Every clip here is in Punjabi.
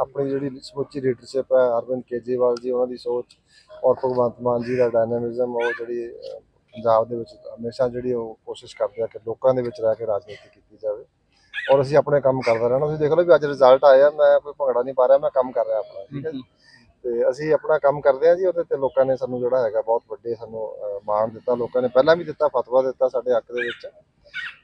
ਆਪਣੀ ਜਿਹੜੀ ਸਮੁੱਚੀ ਲੀਡਰਸ਼ਿਪ ਹੈ, ਅਰਵਿੰਦ ਕੇਜਰੀਵਾਲ ਜੀ, ਉਹਨਾਂ ਦੀ ਸੋਚ, ਔਰ ਭਗਵੰਤ ਮਾਨ ਜੀ ਦਾ ਡਾਇਨਾਮਿਜ਼ਮ ਉਹ ਜਿਹੜੀ ਪੰਜਾਬ ਦੇ ਵਿੱਚ ਹਮੇਸ਼ਾ ਜਿਹੜੀ ਉਹ ਕੋਸ਼ਿਸ਼ ਕਰਦੇ ਆ ਕਿ ਲੋਕਾਂ ਦੇ ਵਿੱਚ ਰਹਿ ਕੇ ਰਾਜਨੀਤੀ ਕੀਤੀ ਜਾਵੇ। ਔਰ ਅਸੀਂ ਆਪਣੇ ਕੰਮ ਕਰਦਾ ਰਹਿਣਾ। ਤੁਸੀਂ ਦੇਖ ਲਓ ਵੀ ਅੱਜ ਰਿਜ਼ਲਟ ਆਇਆ ਮੈਂ ਕੋਈ ਭੰਗੜਾ ਨਹੀਂ ਪਾ ਰਿਹਾ, ਮੈਂ ਕੰਮ ਕਰ ਰਿਹਾ ਆਪਣਾ, ਠੀਕ ਹੈ ਜੀ? ਤੇ ਅਸੀਂ ਆਪਣਾ ਕੰਮ ਕਰਦੇ ਆ ਜੀ, ਉਹਦੇ ਤੇ ਲੋਕਾਂ ਨੇ ਸਾਨੂੰ ਜਿਹੜਾ ਹੈਗਾ ਬਹੁਤ ਵੱਡੇ ਸਾਨੂੰ ਮਾਣ ਦਿੱਤਾ। ਲੋਕਾਂ ਨੇ ਪਹਿਲਾਂ ਵੀ ਦਿੱਤਾ, ਫਤਵਾ ਦਿੱਤਾ ਸਾਡੇ ਹੱਕ ਦੇ ਵਿੱਚ।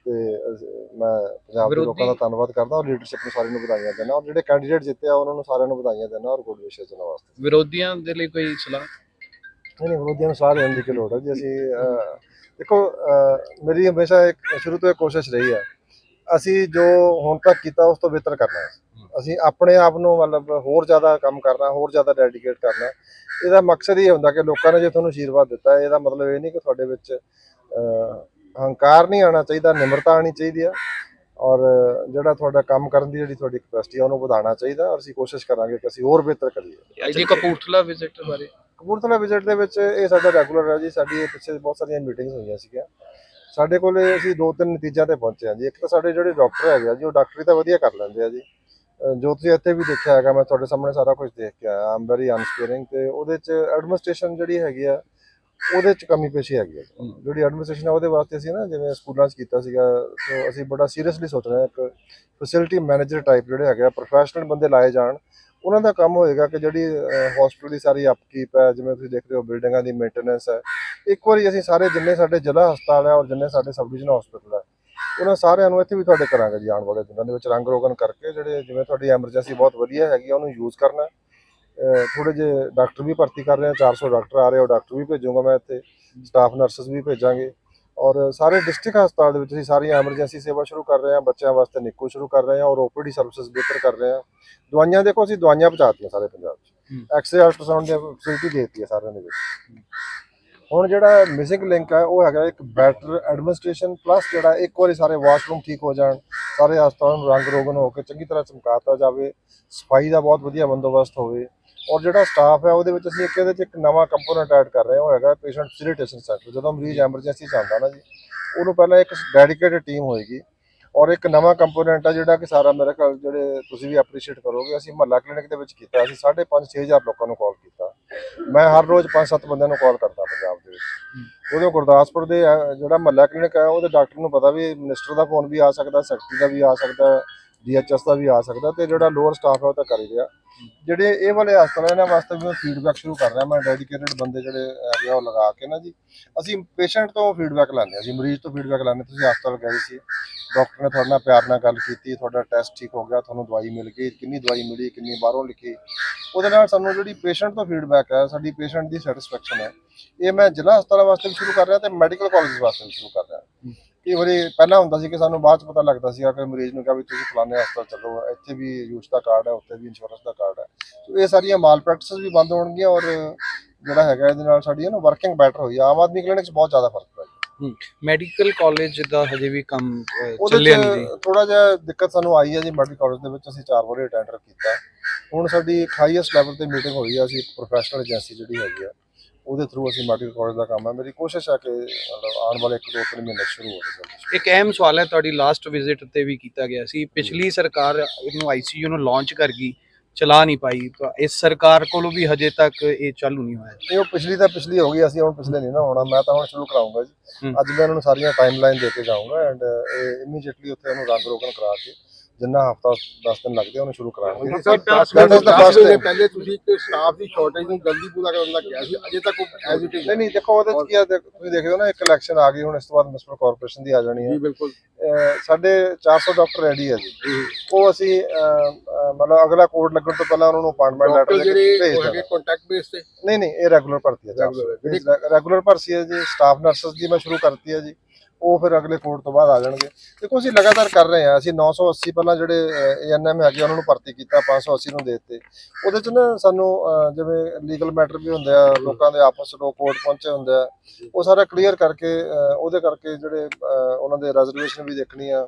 ਤੇ ਅਸੀਂ- ਮੈਂ ਪੰਜਾਬ ਦੇ ਲੋਕਾਂ ਦਾ ਵਿਰੋਧੀ- ਧੰਨਵਾਦ ਕਰਦਾ ਔਰ ਲੀਡਰਸ਼ਿਪ ਨੂੰ ਸਾਰਿਆਂ ਨੂੰ ਵਧਾਈਆਂ ਦਿੰਦਾ ਔਰ ਜਿਹੜੇ ਕੈਂਡੀਡੇਟ ਜਿੱਤੇ ਆ ਉਹਨਾਂ ਨੂੰ ਸਾਰਿਆਂ ਨੂੰ ਵਧਾਈਆਂ ਦਿੰਦਾ ਔਰ ਗੁੱਡ ਵਿਸ਼ੇਸ ਵਾਸਤੇ। ਵਿਰੋਧੀਆਂ ਦੇ ਲਈ ਕੋਈ ਸਲਾਹ? ਨਹੀਂ ਨਹੀਂ ਵਿਰੋਧੀਆਂ ਨੂੰ ਸਾਰਿਆਂ ਦੀ ਕੀ ਲੋੜ ਹੈ ਜੀ ਅਸੀਂ ਅਹ, ਦੇਖੋ ਅਹ, ਮੇਰੀ ਹਮੇਸ਼ਾ ਇੱਕ ਸ਼ੁਰੂ ਤੋਂ ਇੱਕ ਕੋਸ਼ਿਸ਼ ਰਹੀ ਹੈ। ਅਸੀਂ ਜੋ ਹੁਣ ਤੱਕ ਕੀਤਾ ਉਸ ਤੋਂ ਬਿਹਤਰ ਕਰਨਾ ਹੈ। ਅਸੀਂ ਆਪਣੇ ਆਪ ਨੂੰ ਮਤਲਬ ਹੋਰ ਜ਼ਿਆਦਾ ਕੰਮ ਕਰਨਾ ਹੋਰ ਜ਼ਿਆਦਾ ਡੈਡੀਕੇਟ ਕਰਨਾ। ਇਹਦਾ ਮਕਸਦ ਇਹ ਹੁੰਦਾ ਕਿ ਲੋਕਾਂ ਨੇ ਜੇ ਤੁਹਾਨੂੰ ਆਸ਼ੀਰਵਾਦ ਦਿੱਤਾ ਹੈ, ਇਹਦਾ ਮਤਲਬ ਇਹ ਨਹੀਂ ਕਿ ਤੁਹਾਡੇ ਵਿੱਚ ਅਹ, ਹੰਕਾਰ ਨਹੀਂ ਆਉਣਾ ਚਾਹੀਦਾ ਨਿਮਰਤਾ ਆਣੀ ਚਾਹੀਦੀ ਆ। ਔਰ ਜਿਹੜਾ ਤੁਹਾਡਾ ਕੰਮ ਕਰਨ ਦੀ ਜਿਹੜੀ ਤੁਹਾਡੀ ਕਪੈਸਿਟੀ ਆ ਉਹਨੂੰ ਵਧਾਉਣਾ ਚਾਹੀਦਾ। ਔਰ ਅਸੀਂ ਕੋਸ਼ਿਸ਼ ਕਰਾਂਗੇ ਕਿ ਅਸੀਂ ਹੋਰ ਬਿਹਤਰ ਕਰੀਏ। ਜੀ ਕਪੂਰਥਲਾ ਵਿਜ਼ਿਟ ਬਾਰੇ। ਕਪੂਰਥਲਾ ਵਿਜ਼ਿਟ ਦੇ ਵਿੱਚ ਇਹ ਸਾਡਾ ਰੈਗੂਲਰ ਹੈ ਜੀ। ਸਾਡੀ ਇਹ ਪਿੱਛੇ ਬਹੁਤ ਸਾਰੀਆਂ ਮੀਟਿੰਗਸ ਹੋਈਆਂ ਸੀਗੀਆਂ। ਸਾਡੇ ਕੋਲੇ ਅਸੀਂ ਦੋ ਤਿੰਨ ਨਤੀਜਿਆਂ ਤੇ ਪਹੁੰਚੇ ਹਾਂ ਜੀ। ਇੱਕ ਤਾਂ ਸਾਡੇ ਜਿਹੜੇ ਡਾਕਟਰ ਹੈਗੇ ਆ ਜੀ ਉਹ ਡਾਕਟਰੀ ਤਾਂ ਵਧੀਆ ਕਰ ਲੈਂਦੇ ਆ ਜੀ। ਜੋ ਤੁਸੀਂ ਇੱਥੇ ਵੀ ਦੇਖਿਆ ਹੈਗਾ ਮੈਂ ਤੁਹਾਡੇ ਸਾਹਮਣੇ ਸਾਰਾ ਕੁਝ ਦੇਖ ਕੇ ਆਇਆ। ਆਮ ਵੈਰੀ ਅਨਸਪੀਅਰਿੰਗ ਤੇ ਉਹਦੇ ਚ ਐਡਮਿਨਿਸਟ੍ਰੇਸ਼ਨ ਜਿਹੜੀ ਹੈਗੀ ਆ ਉਹਦੇ ਚ ਕਮੀ ਪੇਸ਼ੀ ਹੈਗੀ ਜੀ। ਜਿਹੜੀ ਐਡਮਿਨਿਸਟ੍ਰੇਸ਼ਨ ਆ ਉਹਦੇ ਵਾਸਤੇ ਅਸੀਂ ਨਾ ਜਿਵੇਂ ਸਕੂਲਾਂ 'ਚ ਕੀਤਾ ਸੀਗਾ ਸੋ ਅਸੀਂ ਬੜਾ ਸੀਰੀਅਸਲੀ ਸੋਚ ਰਹੇ ਹਾਂ ਇੱਕ ਫੈਸਿਲਿਟੀ ਮੈਨੇਜਰ ਟਾਈਪ ਜਿਹੜੇ ਹੈਗੇ ਆ ਪ੍ਰੋਫੈਸ਼ਨਲ ਬੰਦੇ ਲਾਏ ਜਾਣ। ਉਹਨਾਂ ਦਾ ਕੰਮ ਹੋਏਗਾ ਕਿ ਜਿਹੜੀ ਹਸਪੀਟਲ ਦੀ ਸਾਰੀ ਅਪਕੀਪ ਹੈ ਜਿਵੇਂ ਤੁਸੀਂ ਦੇਖ ਰਹੇ ਹੋ ਬਿਲਡਿੰਗਾਂ ਦੀ ਮੇਨਟੇਨੈਂਸ ਹੈ। ਇੱਕ ਵਾਰੀ ਅਸੀਂ ਸਾਰੇ ਜਿੰਨੇ ਸਾਡੇ ਜ਼ਿਲ੍ਹਾ ਹਸਪਤਾਲ ਹੈ ਔਰ ਜਿੰਨੇ ਸਾਡੇ ਸਬ ਡਿਵੀਜ਼ਨ ਹਸਪੀਟਲ ਹੈ ਉਹਨਾਂ ਸਾਰਿਆਂ ਨੂੰ ਇੱਥੇ ਵੀ ਤੁਹਾਡੇ ਕਰਾਂਗੇ ਜੀ ਆਉਣ ਵਾਲੇ ਦਿਨਾਂ ਦੇ ਵਿੱਚ ਰੰਗ ਰੋਗਨ ਕਰਕੇ। ਜਿਹੜੇ ਜਿਵੇਂ ਤੁਹਾਡੀ ਐਮਰਜੈਂਸੀ ਬਹੁਤ ਵਧੀਆ ਹੈਗੀ ਉਹਨੂੰ ਯੂਜ਼ ਕਰਨਾ। ਥੋੜੇ ਜਿਹੇ ਡਾਕਟਰ ਵੀ ਭਰਤੀ ਕਰ ਰਹੇ ਆ 400 ਡਾਕਟਰ ਆ ਰਹੇ ਆ ਡਾਕਟਰ ਵੀ ਭੇਜੂਗਾ ਮੈਂ ਇੱਥੇ ਸਟਾਫ ਨਰਸਸ ਵੀ ਭੇਜਾਂਗੇ। ਔਰ ਸਾਰੇ ਡਿਸਟ੍ਰਿਕਟ ਹਸਪਤਾਲ ਦੇ ਵਿੱਚ ਅਸੀਂ ਸਾਰੀਆਂ ਐਮਰਜੈਂਸੀ ਸੇਵਾ ਸ਼ੁਰੂ ਕਰ ਰਹੇ ਹਾਂ ਬੱਚਿਆਂ ਵਾਸਤੇ ਨਿੱਕੂ ਸ਼ੁਰੂ ਕਰ ਰਹੇ ਹਾਂ ਔਰ ਓਪੀਡੀ ਸਰਵਿਸਿਜ਼ ਬਿਹਤਰ ਕਰ ਰਹੇ ਹਾਂ ਦਵਾਈਆਂ ਦੇਖੋ ਅਸੀਂ ਦਵਾਈਆਂ ਪਹੁੰਚਾਤੀਆਂ ਸਾਰੇ ਪੰਜਾਬ 'ਚ। ਐਕਸਰੇ ਅਲਟਰਾਸਾਊਂਡ ਦੀ ਫੈਸਿਲਿਟੀ ਦਿੱਤੀ ਹੈ ਸਾਰਿਆਂ ਦੇ ਵਿੱਚ। ਹੁਣ ਜਿਹੜਾ ਮਿਸਿੰਗ ਲਿੰਕ ਹੈ ਉਹ ਹੈਗਾ ਇੱਕ ਬੈਟਰ ਐਡਮਿਨਿਸਟ੍ਰੇਸ਼ਨ ਪਲੱਸ ਜਿਹੜਾ ਇੱਕ ਵਾਰੀ ਸਾਰੇ ਵਾਸ਼ਰੂਮ ਠੀਕ ਹੋ ਜਾਣ ਸਾਰੇ ਹਸਪਤਾਲਾਂ ਨੂੰ ਰੰਗ ਰੋਗਨ ਹੋ ਕੇ ਚੰਗੀ ਤਰ੍ਹਾਂ ਚਮਕਾਤਾ ਜਾਵੇ ਸਫ਼ਾਈ ਦਾ ਬਹੁਤ ਵਧੀਆ ਬੰਦੋਬਸਤ ਹੋਵੇ। ਔਰ ਜਿਹੜਾ ਸਟਾਫ ਹੈ ਉਹਦੇ ਵਿੱਚ ਅਸੀਂ ਇੱਕ ਇਹਦੇ ਵਿੱਚ ਇੱਕ ਨਵਾਂ ਕੰਪੋਨੈਂਟ ਐਡ ਕਰ ਰਹੇ ਹਾਂ ਉਹ ਹੈਗਾ ਪੇਸ਼ੈਂਟ ਫੈਸਿਲਿਟੇਸ਼ਨ ਸੈਂਟਰ ਜਦੋਂ ਮਰੀਜ਼ ਐਮਰਜੈਂਸੀ ਚ ਆਉਂਦਾ ਨਾ ਜੀ ਉਹਨੂੰ ਪਹਿਲਾਂ ਇੱਕ ਡੈਡੀਕੇਟਡ ਟੀਮ ਹੋਏਗੀ ਔਰ ਇੱਕ ਨਵਾਂ ਕੰਪੋਨੈਂਟ ਆ ਜਿਹੜਾ ਕਿ ਸਾਰਾ ਮੇਰੇ ਖਿਆਲ ਜਿਹੜੇ ਤੁਸੀਂ ਵੀ ਐਪਰੀਸ਼ੀਏਟ ਕਰੋਗੇ ਅਸੀਂ ਮਹੱਲਾ ਕਲੀਨਿਕ ਦੇ ਵਿੱਚ ਕੀਤਾ ਅਸੀਂ 5.5 6000 ਲੋਕਾਂ ਨੂੰ ਕਾਲ ਕੀਤਾ। ਮੈਂ ਹਰ ਰੋਜ਼ 5-7 ਬੰਦਿਆਂ ਨੂੰ ਕਾਲ ਕਰਦਾ ਪੰਜਾਬ ਦੇ ਵਿੱਚ। ਉਦੋਂ ਗੁਰਦਾਸਪੁਰ ਦੇ ਅਹ, ਜਿਹੜਾ ਮਹੱਲਾ ਕਲੀਨਿਕ ਹੈ ਉਹਦੇ ਡਾਕਟਰ ਨੂੰ ਪਤਾ ਵੀ ਮਿਨਿਸਟਰ ਦਾ ਫੋਨ ਵੀ ਆ ਸਕਦਾ ਸੈਕਟਰੀ ਦਾ ਵੀ ਆ ਸਕਦਾ ਡੀਐਚਐਸ ਦਾ ਵੀ ਆ ਸਕਦਾ ਤੇ ਜਿਹੜਾ ਲੋਅਰ ਸਟਾਫ ਹੈ ਉਹ ਤਾਂ ਕਰ ਹੀ ਰਿਹਾ। ਜਿਹੜੇ ਇਹ ਵਾਲੇ ਹਸਪਤਾਲ ਇਹਨਾਂ ਵਾਸਤੇ ਵੀ ਮੈਂ ਫੀਡਬੈਕ ਸ਼ੁਰੂ ਕਰ ਰਿਹਾ। ਮੈਂ ਡੈਡੀਕੇਟਡ ਬੰਦੇ ਜਿਹੜੇ ਹੈਗੇ ਆ ਉਹ ਲਗਾ ਕੇ ਨਾ ਜੀ। ਅਸੀਂ ਪੇਸ਼ੈਂਟ ਤੋਂ ਫੀਡਬੈਕ ਲੈਂਦੇ ਹਾਂ ਜੀ। ਮਰੀਜ਼ ਤੋਂ ਫੀਡਬੈਕ ਲੈਂਦੇ ਤੁਸੀਂ ਹਸਪਤਾਲ ਗਏ ਸੀ। ਡਾਕਟਰ ਨੇ ਤੁਹਾਡੇ ਨਾਲ ਪਿਆਰ ਨਾਲ ਗੱਲ ਕੀਤੀ। ਤੁਹਾਡਾ ਟੈਸਟ ਠੀਕ ਹੋ ਗਿਆ। ਤੁਹਾਨੂੰ ਦਵਾਈ ਮਿਲ ਗਈ। ਕਿੰਨੀ ਦਵਾਈ ਮਿਲੀ, ਕਿੰਨੀ ਬਾਹਰੋਂ ਲਿਖੀ। ਉਹਦੇ ਨਾਲ ਸਾਨੂੰ ਜਿਹੜੀ ਪੇਸ਼ੈਂਟ ਤੋਂ ਫੀਡਬੈਕ ਹੈ, ਸਾਡੀ ਪੇਸ਼ੈਂਟ ਦੀ ਸੈਟੀਸਫੈਕਸ਼ਨ ਹੈ। ਇਹ ਮੈਂ ਜ਼ਿਲ੍ਹਾ ਹਸਪਤਾਲਾਂ ਵਾਸਤੇ ਵੀ ਸ਼ੁਰੂ ਕਰ ਰਿਹਾ ਤੇ ਮੈਡੀਕਲ ਕਾਲਜ ਵਾਸਤੇ ਵੀ ਸ਼ੁਰੂ ਕਰ ਰਿਹਾ। ਕਈ ਵਾਰੀ ਪਹਿਲਾਂ ਹੁੰਦਾ ਸੀ ਕਿ ਸਾਨੂੰ ਬਾਅਦ ਚ ਪਤਾ ਲੱਗਦਾ ਸੀਗਾ ਕਿ ਮਰੀਜ਼ ਨੂੰ ਕਿਹਾ ਵੀ ਤੁਸੀਂ ਫਲਾਣੇ ਹਸਪਤਾਲ ਚੱਲੋ ਇੱਥੇ ਵੀ ਯੂਜ਼ ਦਾ ਕਾਰਡ ਹੈ ਉੱਥੇ ਵੀ ਇੰਸ਼ੋਰੈਂਸ ਦਾ ਕਾਰਡ ਹੈ ਸੋ ਇਹ ਸਾਰੀਆਂ ਮਾਲ ਪ੍ਰੈਕਟਿਸਸ ਵੀ ਬੰਦ ਹੋਣਗੀਆਂ ਔਰ ਜਿਹੜਾ ਹੈਗਾ ਇਹਦੇ ਨਾਲ ਸਾਡੀ ਨਾ ਵਰਕਿੰਗ ਬੈਟਰ ਹੋਈ ਆ। ਆਮ ਆਦਮੀ ਕਲੀਨਿਕ 'ਚ ਬਹੁਤ ਜ਼ਿਆਦਾ ਫ਼ਰਕ ਪਿਆ। ਮੈਡੀਕਲ ਕਾਲਜ ਦਾ ਹਜੇ ਵੀ ਕੰਮ ਉਹਦੇ ਚੱਲਿਆ ਨਹੀਂ ਜੀ ਥੋੜਾ ਜਿਹਾ ਦਿੱਕਤ ਸਾਨੂੰ ਆਈ ਹੈ ਜੀ ਮੈਡੀਕਲ ਕਾਲਜ ਦੇ ਵਿੱਚ ਅਸੀਂ ਚਾਰ ਵਾਰੀ ਅਟੈਂਡਰ ਕੀਤਾ ਹੁਣ ਸਾਡੀ ਹਾਈਐਸਟ ਲੈਵਲ ਤੇ ਮੀਟਿੰਗ ਹੋਈ ਆ ਅਸੀਂ ਇੱਕ ਪ੍ਰੋਫੈਸ਼ਨਲ ਏਜੰਸੀ ਜਿਹੜੀ ਹੈਗੀ ਆ ਉਹਦੇ ਥਰੂ ਅਸੀਂ ਮੈਡੀਕਲ ਕਾਲਜ ਦਾ ਕੰਮ ਹੈ। ਮੇਰੀ ਕੋਸ਼ਿਸ਼ ਹੈ ਕਿ ਮਤਲਬ ਆਉਣ ਵਾਲੇ ਇੱਕ ਦੋ ਤਿੰਨ ਮਹੀਨੇ 'ਚ ਸ਼ੁਰੂ ਹੋ ਜਾਵੇ ਇੱਕ ਅਹਿਮ ਸਵਾਲ ਹੈ ਤੁਹਾਡੀ ਲਾਸਟ ਵਿਜ਼ਿਟ ਤੇ ਵੀ ਕੀਤਾ ਗਿਆ ਸੀ। ਪਿਛਲੀ ਸਰਕਾਰ ਇਹਨੂੰ ਆਈਸੀਯੂ ਨੂੰ ਲਾਂਚ ਕਰ ਗਈ ਚਲਾ ਨਹੀਂ ਪਾਈ। ਤਾਂ ਇਸ ਸਰਕਾਰ ਕੋਲੋਂ ਵੀ ਹਜੇ ਤੱਕ ਇਹ ਚਾਲੂ ਨਹੀਂ ਹੋਇਆ। ਇਹ ਉਹ ਪਿਛਲੀ ਤਾਂ ਪਿਛਲੀ ਹੋ ਗਈ ਅਸੀਂ ਹੁਣ ਪਿਛਲੇ ਨਹੀਂ ਨਾ ਹੋਣਾ ਮੈਂ ਤਾਂ ਹੁਣ ਸ਼ੁਰੂ ਕਰਾਉਂਗਾ ਜੀ। ਅੱਜ ਮੈਂ ਇਹਨਾਂ ਨੂੰ ਸਾਰੀਆਂ ਟਾਈਮਲਾਈਨ ਦੇ ਕੇ ਜਾਊਂਗਾ ਐਂਡ ਇਹ ਇਮੀਡੀਏਟਲੀ ਉੱਥੇ ਉਹਨੂੰ ਰੰਗ ਰੋਗਨ ਕਰਾ ਕੇ ਜਿੰਨਾ ਹਫਤਾ 10 ਦਿਨ ਲੱਗਦੇ ਉਹਨੂੰ ਸ਼ੁਰੂ ਕਰਾਂਗੇ sir 10 That is the first ਮਹੀਨੇ thing. ਪਹਿਲੇ ਤੁਸੀਂ ਸਟਾਫ ਦੀ ਸ਼ਾਰਟੇਜ ਨੂੰ ਜਲਦੀ ਪੂਰਾ ਕਰਨ ਦਾ ਕਿਹਾ ਸੀ ਅਜੇ ਤੱਕ ਉਹ ਐਜ਼ ਇਟ ਇਜ਼ ਨਹੀਂ ਨਹੀਂ ਦੇਖੋ ਉਹਦੇ ਚ ਕੀ ਆ ਤੁਸੀਂ ਦੇਖਦੇ ਹੋ ਨਾ ਇੱਕ ਇਲੈਕਸ਼ਨ ਆ ਗਈ ਹੁਣ ਇਸ ਤੋਂ ਬਾਅਦ ਮਿਊਨਿਸਪਲ ਕਾਰਪੋਰੇਸ਼ਨ ਦੀ ਆ ਜਾਣੀ ਹੈ। ਜੀ ਬਿਲਕੁਲ। ਸਾਡੇ 400 ਡਾਕਟਰ ਰੈਡੀ ਹੈ ਜੀ। ਉਹ ਅਸੀਂ ਮਤਲਬ ਅਗਲਾ ਕੋਡ ਲੱਗਣ ਤੋਂ ਪਹਿਲਾਂ ਉਹਨਾਂ ਨੂੰ ਅਪਾਇੰਟਮੈਂਟ ਲੈਟਰ ਡਾਕਟਰ ਜਿਹੜੇ ਭੇਜ ਹੈਗੇ ਕੰਟੈਕਟ ਬੇਸ ਤੇ? ਨਹੀਂ ਨਹੀਂ ਇਹ ਰੈਗੂਲਰ ਭਰਤੀ ਹੈ। ਰੈਗੂਲਰ ਭਰਤੀ ਹੈ ਜੀ ਸਟਾਫ ਨਰਸਸ ਦੀ ਮੈਂ ਸ਼ੁਰੂ ਕਰਤੀ ਹੈ ਜੀ। ਉਹ ਫਿਰ ਅਗਲੇ ਕੋਰਟ ਤੋਂ ਬਾਅਦ ਆ ਜਾਣਗੇ। ਦੇਖੋ, ਅਸੀਂ ਲਗਾਤਾਰ ਕਰ ਰਹੇ ਹਾਂ। ਅਸੀਂ 980 ਪਹਿਲਾਂ ਜਿਹੜੇ ਏਐਨਐਮ ਹੈਗੇ, ਉਹਨਾਂ ਨੂੰ ਭਰਤੀ ਕੀਤਾ 580 ਨੂੰ ਦੇ ਦਿੱਤੇ। ਉਹਦੇ ਚ ਨਾ ਸਾਨੂੰ ਜਿਵੇਂ ਲੀਗਲ ਮੈਟਰ ਵੀ ਹੁੰਦੇ ਆ, ਲੋਕਾਂ ਦੇ ਆਪਸ ਵਿੱਚ ਕੋਰਟ ਪਹੁੰਚੇ ਹੁੰਦੇ ਆ, ਉਹ ਸਾਰਾ ਕਲੀਅਰ ਕਰਕੇ ਉਹਦੇ ਕਰਕੇ ਜਿਹੜੇ ਉਹਨਾਂ ਦੇ ਰੈਜ਼ਰਵੇਸ਼ਨ ਵੀ ਦੇਖਣੀ ਆ।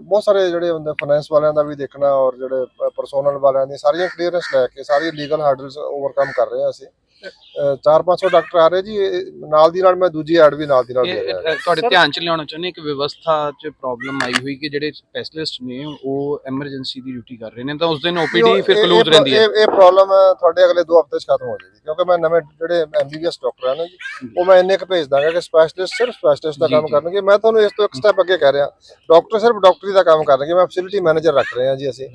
ਬਹੁਤ ਸਾਰੇ ਜਿਹੜੇ ਹੁੰਦੇ ਫਾਈਨੈਂਸ ਵਾਲਿਆਂ ਦਾ ਵੀ ਦੇਖਣਾ ਔਰ ਜਿਹੜੇ ਪਰਸੋਨਲ ਵਾਲਿਆਂ ਦੀ ਸਾਰੀਆਂ ਕਲੀਅਰੈਂਸ ਲੈ ਕੇ ਸਾਰੀ ਲੀਗਲ ਹਰਡਲਸ ਓਵਰਕਮ ਕਰ ਰਹੇ ਹਾਂ ਅਸੀਂ। 4-500 ਡਾਕਟਰ ਆ ਰਹੇ ਜੀ ਇਹ ਨਾਲ ਦੀ ਨਾਲ ਮੈਂ ਦੂਜੀ ਐਡ ਵੀ ਨਾਲ ਦੀ ਨਾਲ ਦੇ ਰਿਹਾ। ਤੁਹਾਡੇ ਧਿਆਨ ਚ ਲਿਆਉਣਾ ਚਾਹੁੰਦੇ ਕਿ ਵਿਵਸਥਾ ਚ ਪ੍ਰੋਬਲਮ ਆਈ ਹੋਈ ਕਿ ਜਿਹੜੇ ਸਪੈਸ਼ਲਿਸਟ ਨੇ ਉਹ ਐਮਰਜੈਂਸੀ ਦੀ ਡਿਊਟੀ ਕਰ ਰਹੇ ਨੇ ਤਾਂ ਉਸ ਦਿਨ ਓਪੀਡੀ ਫਿਰ ਕਲੋਜ਼ ਰਹਿੰਦੀ ਹੈ। ਇਹ ਇਹ ਪ੍ਰੋਬਲਮ ਤੁਹਾਡੇ ਅਗਲੇ 2 ਹਫ਼ਤੇ ਚ ਖਤਮ ਹੋ ਜਾਏਗੀ ਕਿਉਂਕਿ ਮੈਂ ਨਵੇਂ ਜਿਹੜੇ ਐਮਬੀਬੀਐਸ ਡਾਕਟਰ ਆ ਨਾ ਜੀ ਉਹ ਮੈਂ ਇੰਨੇ ਕੁ ਭੇਜ ਦਾਂਗਾ ਕਿ ਸਪੈਸ਼ਲਿਸਟ ਸਿਰਫ ਸਪੈਸ਼ਲਿਸਟ ਦਾ ਕੰਮ। ਕਰਨਗੇ। ਮੈਂ ਤੁਹਾਨੂੰ ਇਸ ਤੋਂ ਇੱਕ ਸਟੈਪ ਅੱਗੇ ਕਹਿ ਰਿਹਾ ਡਾਕਟਰ ਸਿਰਫ ਡਾਕਟਰੀ ਦਾ ਕੰਮ ਕਰਨਗੇ ਮੈਂ ਫੈਸਿਲਿਟੀ ਮੈਨੇਜਰ ਰੱਖ ਰਹੇ ਹਾਂ ਜੀ ਅਸੀਂ।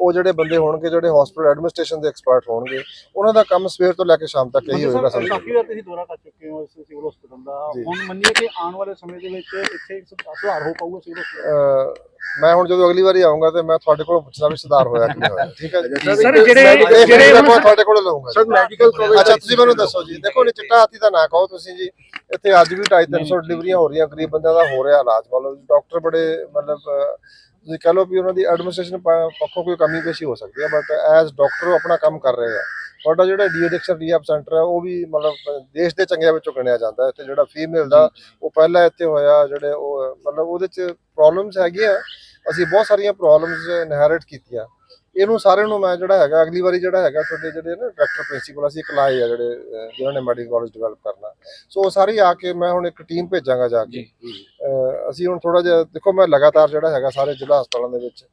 ਉਹ ਜਿਹੜੇ ਬੰਦੇ ਹੋਣਗੇ ਜਿਹੜੇ ਹਸਪੀਟਲ ਐਡਮਿਨਿਸਟ੍ਰੇਸ਼ਨ ਦੇ ਐਕਸਪਰਟ ਹੋਣਗੇ ਉਹਨਾਂ ਦਾ ਕੰਮ ਸਵੇਰ ਤੋਂ ਲੈ ਕੇ ਸ਼ਾਮ ਤੱਕ ਇਹੀ ਹੋਏਗਾ ਸਰ। ਸਮਝੋ ਕਾਫੀ ਵਾਰ ਤੁਸੀਂ ਦੌਰਾ ਕਰ ਚੁੱਕੇ ਹੋ ਇਸ ਸਿਵਲ ਹਸਪੀਟਲ ਦਾ। ਜੀ। ਹੁਣ ਮੰਨੀਏ ਕਿ ਆਉਣ ਵਾਲੇ ਸਮੇਂ ਦੇ ਵਿੱਚ ਇੱਥੇ ਸੁਧਾਰ ਹੋ ਪਾਊਗਾ ਸਿਵਲ ਹਸਪੀਟਲ? ਅਹ ਮੈਂ ਹੁਣ ਜਦੋਂ ਅਗਲੀ ਵਾਰੀ ਆਉਂਗਾ ਤੇ ਮੈਂ ਤੁਹਾਡੇ ਕੋਲੋਂ ਪੁੱਛਣਾ ਵੀ ਸੁਧਾਰ ਹੋਇਆ ਕਿ ਨਹੀਂ ਹੋਇਆ। ਠੀਕ ਹੈ ਜੀ। ਜਿਹੜੇ- ਜਿਹੜੇ ਦੇਖੋ ਤੁਹਾਡੇ ਕੋਲੋਂ ਲਵਾਂਗਾ ਸਰ ਮੈਡੀਕਲ ਕਾਲਜ ਅੱਛਾ ਤੁਸੀਂ ਮੈਨੂੰ ਦੱਸੋ ਜੀ। ਦੇਖੋ ਨੀ ਚਿੱਟਾ ਹਾਥੀ ਦਾ ਨਾ ਕਹੋ ਤੁਸੀਂ ਜੀ। ਇੱਥੇ ਅੱਜ ਵੀ 250 ਡਿਲੀਵਰੀਆਂ ਹੋ ਰਹੀਆਂ ਗਰੀਬ ਬੰਦਿਆਂ ਦਾ ਹੋ ਰਿਹਾ ਇਲਾਜ। ਮਤਲਬ ਡਾਕਟਰ ਬੜੇ ਮਤਲਬ ਅਹ, ਤੁਸੀਂ ਕਹ ਲਓ ਵੀ ਉਹਨਾਂ ਦੀ ਐਡਮਿਨਿਸਟ੍ਰੇਸ਼ਨ ਪੱਖੋਂ ਕੋਈ ਕਮੀ ਪੇਸ਼ੀ ਹੋ ਸਕਦੀ ਹੈ ਬਟ ਐਜ਼ ਡਾਕਟਰ ਉਹ ਆਪਣਾ ਕੰਮ ਕਰ ਰਹੇ ਆ। ਤੁਹਾਡਾ ਜਿਹੜਾ ਡੀ ਐਡਿਕਸ਼ਨ ਰੀਹੈਬ ਸੈਂਟਰ ਹੈ ਉਹ ਵੀ ਮਤਲਬ ਦੇਸ਼ ਦੇ ਚੰਗਿਆਂ ਵਿੱਚੋਂ ਗਿਣਿਆ ਜਾਂਦਾ ਇੱਥੇ ਜਿਹੜਾ ਫੀਮੇਲ ਦਾ ਉਹ ਪਹਿਲਾਂ ਇੱਥੇ ਹੋਇਆ ਜਿਹੜੇ ਉਹ ਮਤਲਬ ਉਹਦੇ ਚ ਪ੍ਰੋਬਲਮਸ ਹੈਗੀਆਂ। ਅਸੀਂ ਬਹੁਤ ਸਾਰੀਆਂ ਪ੍ਰੋਬਲਮਸ ਇਨਹੈਰਿਟ ਕੀਤੀਆਂ। ਇਹਨੂੰ ਸਾਰਿਆਂ ਨੂੰ ਮੈਂ ਜਿਹੜਾ ਹੈਗਾ ਅਗਲੀ ਵਾਰੀ ਜਿਹੜਾ ਹੈਗਾ ਤੁਹਾਡੇ ਜਿਹੜੇ ਨਾ ਡਾਇਰੈਕਟਰ ਪ੍ਰਿੰਸੀਪਲ ਅਸੀਂ ਇੱਕ ਲਾਏ ਆ ਜਿਹੜੇ ਜਿਨ੍ਹਾਂ ਨੇ ਮੈਡੀਕਲ ਕਾਲਜ ਡਿਵੈਲਪ ਕਰਨਾ। ਸੋ ਸਾਰੇ ਆ ਕੇ ਮੈਂ ਹੁਣ ਇੱਕ ਟੀਮ ਭੇਜਾਂਗਾ ਜਾ ਕੇ। ਅਸੀਂ ਹੁਣ ਥੋੜਾ ਜਿਹਾ ਦੇਖੋ ਮੈਂ ਲਗਾਤਾਰ ਜਿਹੜਾ ਹੈਗਾ ਸਾਰੇ ਜ਼ਿਲ੍ਹਾ ਹਸਪਤਾਲਾਂ ਦੇ ਵਿੱਚ